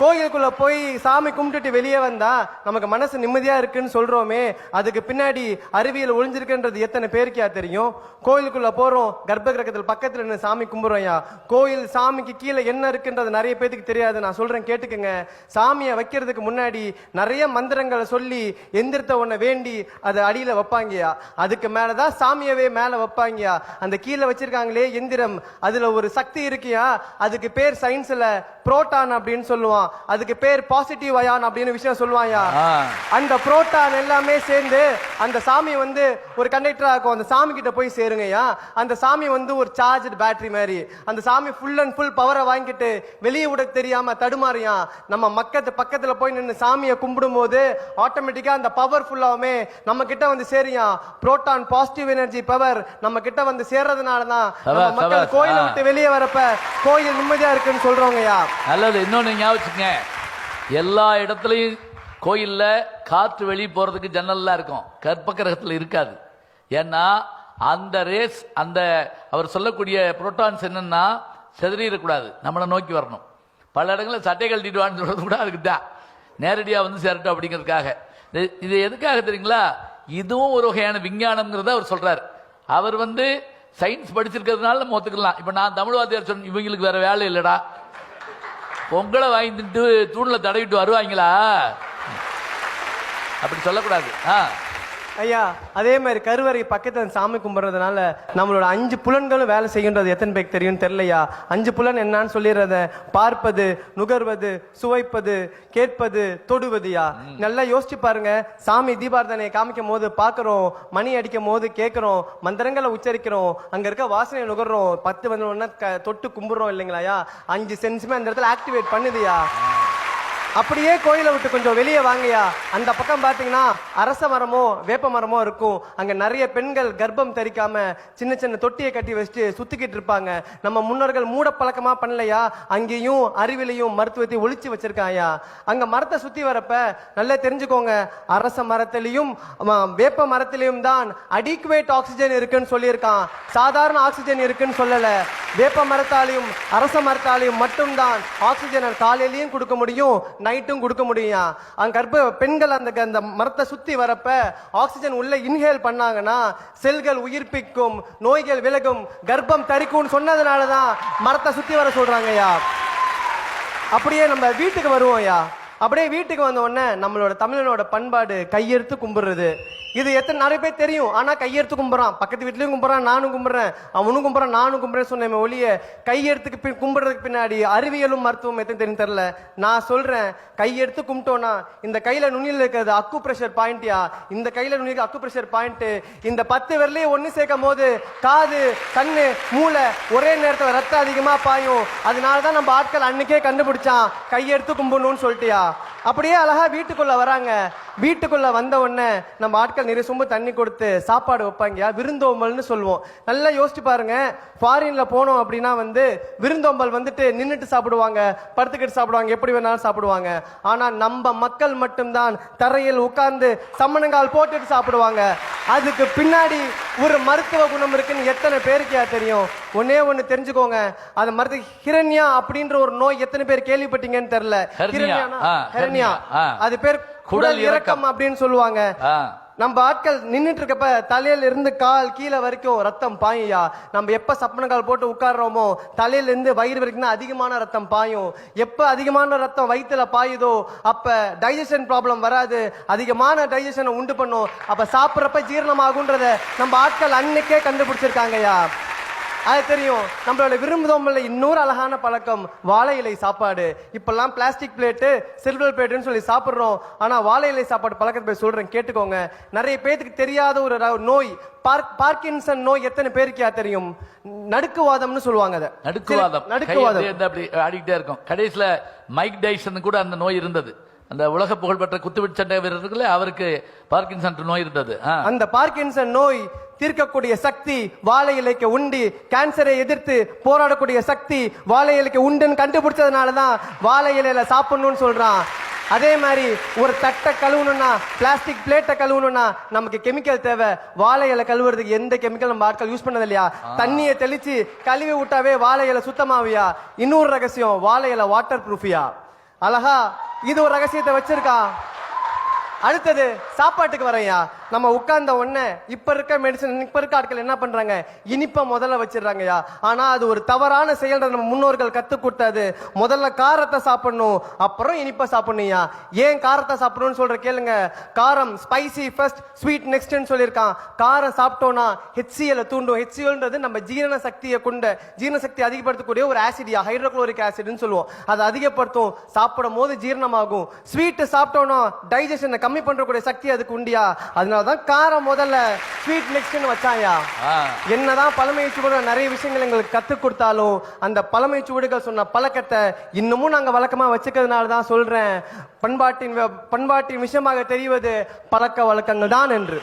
கோயிலுக்குள்ள போய் சாமி கும்பிட்டுட்டு வெளியே வந்தா நமக்கு மனசு நிம்மதியா இருக்குன்னு சொல்றோமே. அதுக்கு பின்னாடி அறிவியல் ஒளிஞ்சிருக்குன்றது எத்தனை பேருக்கியா தெரியும்? கோயிலுக்குள்ள போறோம் கர்ப்ப கிரகத்தில் பக்கத்துல நின்று சாமி கும்பிடுறோம்யா கோயில் சாமிக்கு கீழே என்ன இருக்குன்றது நிறைய பேத்துக்கு தெரியாது. நான் சொல்றேன் கேட்டுக்கோங்க. சாமியை வைக்கிறதுக்கு முன்னாடி நிறைய மந்திரங்களை சொல்லி எந்திரத்தை ஒன்ன வேண்டி அதை அடியில வைப்பாங்கயா அதுக்கு மேலதான் சாமியவே மேல வைப்பாங்கயா அந்த கீழே வச்சிருக்காங்களே எந்திரம். அதுல ஒரு சக்தி இருக்கியா அதுக்கு பேர் சயின்ஸ்ல புரோட்டான் அப்படின்னு சொல்லுவான். அதுக்கு பேர் பாசிட்டிவ் அயான் அப்படின்னு விஷயம் சொல்லுவாயா. அந்த புரோட்டான் எல்லாமே சேர்ந்து அந்த சாமி வந்து ஒரு கண்டக்டரா இருக்கும். அந்த சாமி கிட்ட போய் சேருங்கய்யா. அந்த சாமி வந்து ஒரு சார்ஜ் பேட்டரி மாதிரி. அந்த சாமி ஃபுல் அண்ட் ஃபுல் பவரை வாங்கிட்டு வெளியே விட தெரியாம தடுமாறியா. நம்ம மக்கத்து பக்கத்துல போய் நின்று சாமியை கும்பிடும் போது ஆட்டோமேட்டிக்கா அந்த பவர் ஃபுல்லாவுமே நம்ம கிட்ட வந்து சேரியா புரோட்டான் பாசிட்டிவ் எனர்ஜி பவர் நம்ம கிட்ட வந்து சேர்றதுனால தான் மக்கள். கோயிலை. விட்டு வெளியே வரப்ப கோயில் நிம்மதியா இருக்குன்னு சொல்றோங்கய்யா நல்லது. இன்னொன்னு ஞாபகம் வச்சுக்கங்க எல்லா இடத்துலையும் கோயில்ல காற்று வெளியே போறதுக்கு ஜன்னல்லாம் இருக்கும். கற்ப கிரகத்தில் இருக்காது. ஏன்னா அந்த ரேஸ் அந்த அவர் சொல்லக்கூடிய புரோட்டான்ஸ் என்னன்னா செதறிடக்கூடாது. நம்மளை நோக்கி வரணும். பல இடங்களில் சட்டை கழட்டிடுவான்னு சொல்றது கூட அதுக்கு தான். நேரடியாக வந்து சேரட்டும் அப்படிங்கிறதுக்காக. இது- இது எதுக்காக தெரியுங்களா? இதுவும் ஒரு வகையான விஞ்ஞானம்ங்கிறத அவர் சொல்றாரு. அவர் வந்து சயின்ஸ் படிச்சிருக்கிறதுனால நம்ம ஒத்துக்கலாம். இப்போ நான் தமிழ் வாத்தியார் சொன்ன இவங்களுக்கு வேற வேலை இல்லைடா. பொங்கலை வாங்கிட்டு தூணில் தடவிட்டு வருவாங்களா? அப்படி சொல்லக்கூடாது. ஆ. ஐயா அதே மாதிரி கருவறை பக்கத்துல சாமி கும்பிடுறதுனால நம்மளோட அஞ்சு புலன்களும் வேலை செய்கின்றது எத்தனை பேருக்கு தெரியும் தெரியலையா? அஞ்சு புலன் என்னன்னு சொல்லிடுறத பார்ப்பது நுகர்வது சுவைப்பது கேட்பது தொடுவதுயா? நல்லா யோசிச்சு பாருங்க. சாமி தீபாரதனை காமிக்கும் போது பார்க்கறோம் மணி அடிக்கும் போது கேட்கறோம் மந்திரங்களை உச்சரிக்கிறோம் அங்க இருக்க வாசனையை நுகர்றோம். பத்து வந்து ஒன்னா தொட்டு கும்பிடுறோம் இல்லைங்களாயா அஞ்சு சென்ஸுமே அந்த இடத்துல ஆக்டிவேட் பண்ணுதுயா? அப்படியே கோயிலை விட்டு கொஞ்சம் வெளியே வாங்கயா அந்த பக்கம் பார்த்தீங்கன்னா அரச மரமோ வேப்ப மரமோ இருக்கும். அங்கே நிறைய பெண்கள் கர்ப்பம் தரிக்காம சின்ன சின்ன தொட்டியை கட்டி வச்சுட்டு சுத்திக்கிட்டு இருப்பாங்க. நம்ம முன்னோர்கள் மூட பழக்கமா பண்ணலையா? அங்கேயும் அறிவிலையும் மருத்துவத்தை ஒழிச்சு வச்சிருக்காயா அங்கே மரத்தை சுத்தி வரப்ப நல்லா தெரிஞ்சுக்கோங்க. அரச மரத்திலையும் வேப்ப மரத்திலையும் தான் அடிக்குவேட் ஆக்சிஜன் இருக்குன்னு சொல்லியிருக்கான். சாதாரண ஆக்சிஜன் இருக்குன்னு சொல்லல. வேப்ப மரத்தாலையும் அரச மரத்தாலையும் மட்டும்தான் ஆக்சிஜனை காலையிலையும் கொடுக்க முடியும் நைட்டும் கொடுக்க முடியும் அங்க கர்ப்ப பெண்கள் அந்த அந்த மரத்தை சுத்தி வரப்ப ஆக்சிஜன் உள்ள இன்ஹேல் பண்ணாங்கன்னா செல்கள் உயிர்ப்பிக்கும் நோய்கள் விலகும் கர்ப்பம் தரிக்கும்னு சொன்னதுனால தான் மரத்தை சுத்தி வர சொல்றாங்கய்யா. அப்படியே நம்ம வீட்டுக்கு வருவோம் ஐயா அப்படியே வீட்டுக்கு வந்த உடனே நம்மளோட தமிழனோட பண்பாடு கையெடுத்து கும்பிடுறது. இது எத்தனை நிறைய பேர் தெரியும். ஆனால் கையெடுத்து கும்பிட்றான். பக்கத்து வீட்லேயும் கும்பிட்றான் நானும் கும்பிட்றேன். அவனும் கும்பிட்றான் நானும் கும்பிடுறேன் சொன்னேன் ஒளிய கையெடுத்துக்கு பின் கும்பிட்றதுக்கு பின்னாடி அறிவியலும் மருத்துவம் எத்தனை தெரியும் தெரில நான் சொல்கிறேன் கையெடுத்து கும்பிட்டோன்னா இந்த கையில் நுனியில் இருக்கிறது அக்கு ப்ரெஷர் பாயிண்ட்யா இந்த கையில் நுனி அக்கு ப்ரெஷர் பாயிண்ட்டு இந்த பத்து விரலையும் ஒன்று சேர்க்கும் போது காது கண்ணு மூளை ஒரே நேரத்தில் ரத்தம் அதிகமாக பாயும். அதனால தான் நம்ம ஆட்கள் அன்னைக்கே கண்டுபிடிச்சான் கையெடுத்து கும்பிடணும்னு சொல்லிட்டியா? அப்படியே அழகா வீட்டுக்குள்ள வராங்க. வீட்டுக்குள்ள வந்த உடனே நம்ம ஆட்கள் நிறைய சொம்பு தண்ணி கொடுத்து சாப்பாடு வைப்பாங்க. விருந்தோம்பல்னு சொல்லுவோம். நல்லா யோசிச்சு பாருங்க. ஃபாரின்ல போனோம் அப்படின்னா வந்து விருந்தோம்பல் வந்துட்டு நின்னுட்டு சாப்பிடுவாங்க படுத்துக்கிட்டு சாப்பிடுவாங்க எப்படி வேணாலும் சாப்பிடுவாங்க. ஆனா நம்ம மக்கள் மட்டும்தான் தரையில் உட்கார்ந்து சம்மணங்கால் போட்டுட்டு சாப்பிடுவாங்க. அதுக்கு பின்னாடி ஒரு மருத்துவ குணம் இருக்குன்னு எத்தனை பேருக்கு தெரியும்? ஒன்னே ஒண்ணு தெரிஞ்சுக்கோங்க. அந்த மருத்துவ ஹிரண்யா அப்படின்ற ஒரு நோய் எத்தனை பேர் கேள்விப்பட்டீங்கன்னு தெரியல. ஆ. அது பேர் குடல் இறக்கம். அப்படின்னு சொல்லுவாங்க. நம்ம ஆட்கள் நின்னுட்டு இருக்கப்ப தலையில இருந்து கால் கீழே வரைக்கும் ரத்தம் பாயுயா நம்ம எப்ப சப்பன கால் போட்டு உட்கார்றோமோ தலையில இருந்து வயிறு வரைக்கும் தான் அதிகமான ரத்தம் பாயும். எப்ப அதிகமான ரத்தம் வயித்துல பாயுதோ அப்ப டைஜஷன் ப்ராப்ளம் வராது. அதிகமான டைஜஷனை உண்டு பண்ணும். அப்ப சாப்பிட்றப்ப ஜீரணமாகுன்றத நம்ம ஆட்கள் அன்னைக்கே கண்டுபிடிச்சிருக்காங்கய்யா. அது தெரியும். நம்மளோட விரும்புதோம்பல்ல இன்னொரு அழகான பழக்கம் வாழை இலை சாப்பாடு. இப்பெல்லாம் பிளாஸ்டிக் பிளேட்டு சில்வர் பிளேட்டுன்னு சொல்லி சாப்பிடுறோம். ஆனா வாழை இலை சாப்பாடு பழக்கத்தை போய் சொல்றேன் கேட்டுக்கோங்க. நிறைய பேத்துக்கு தெரியாத ஒரு நோய் பார்க் பார்க்கின்சன் நோய் எத்தனை பேருக்கு தெரியும்? நடுக்குவாதம்னு சொல்லுவாங்க அதை. நடுக்குவாதம். நடுக்குவாதம். அப்படி ஆடிக்கிட்டே இருக்கும். கடைசியில மைக் டைசன் கூட அந்த நோய் இருந்தது. அந்த உலக புகழ்பெற்ற குத்துவிட்டு சண்டை வீரர் இருக்குல்ல அவருக்கு பார்க்கின்சன் நோய் இருந்தது. அந்த பார்க்கின்சன் நோய் தீர்க்கக்கூடிய சக்தி வாழை இலைக்கு உண்டு கேன்சரை எதிர்த்து போராடக்கூடிய சக்தி வாழை இலைக்கு உண்டுன்னு கண்டுபிடிச்சதுனால தான் வாழை இலையில சாப்பிடணும்னு சொல்றான். அதே மாதிரி ஒரு தட்டை கழுவணும்னா பிளாஸ்டிக் பிளேட்டை கழுவணும்னா நமக்கு கெமிக்கல் தேவை. வாழை இலை கழுவுறதுக்கு எந்த கெமிக்கல் நம்ம ஆட்கள் யூஸ் பண்ணது இல்லையா தண்ணியை தெளிச்சு கழுவி விட்டாவே வாழை இலை சுத்தமாவியா? இன்னொரு ரகசியம் வாழை இலை வாட்டர் ப்ரூஃபியா அழகா இது ஒரு ரகசியத்தை வச்சிருக்கான் அடுத்தது சாப்பாட்டுக்கு வரையா நம்ம உட்கார்ந்த உடனே இப்ப இருக்க மெடிசன் இப்ப இருக்க ஆட்கள் என்ன பண்றாங்க? இனிப்ப முதல்ல வச்சிடுறாங்கய்யா. ஆனா அது ஒரு தவறான செயல் நம்ம முன்னோர்கள் கத்து கொடுத்தாது. முதல்ல காரத்தை சாப்பிடணும் அப்புறம் இனிப்ப சாப்பிடணும்யா ஏன் காரத்தை சாப்பிடணும்னு சொல்ற கேளுங்க. காரம் ஸ்பைசி ஃபர்ஸ்ட் ஸ்வீட் நெக்ஸ்ட்னு சொல்லியிருக்கான். காரம் சாப்பிட்டோம்னா ஹெச்சிஎல் தூண்டும். ஹெச்சிஎல்ன்றது நம்ம ஜீரண சக்தியை கொண்ட ஜீரண சக்தி அதிகப்படுத்தக்கூடிய ஒரு ஆசிடியா ஹைட்ரோக்ளோரிக் ஆசிட்னு சொல்லுவோம். அதை அதிகப்படுத்தும் சாப்பிடும் போது ஜீரணமாகும். ஸ்வீட் சாப்பிட்டோம்னா டைஜஷனை கம்மி பண்றக்கூடிய சக்தி அதுக்கு உண்டியா அதனால தான் காரம் முதல்ல ஸ்வீட் நெக்ஸ்ட்னு வச்சாயா. என்னதான் பழமை சுவடுகள் நிறைய விஷயங்கள் எங்களுக்கு கத்துக் கொடுத்தாலும் அந்த பழமை சுவடுகள் சொன்ன பழக்கத்தை இன்னமும் நாங்க வழக்கமா வச்சுக்கிறதுனால தான் சொல்றேன். பண்பாட்டின் பண்பாட்டின் விஷயமாக தெரிவது பழக்க வழக்கங்கள் தான் என்று.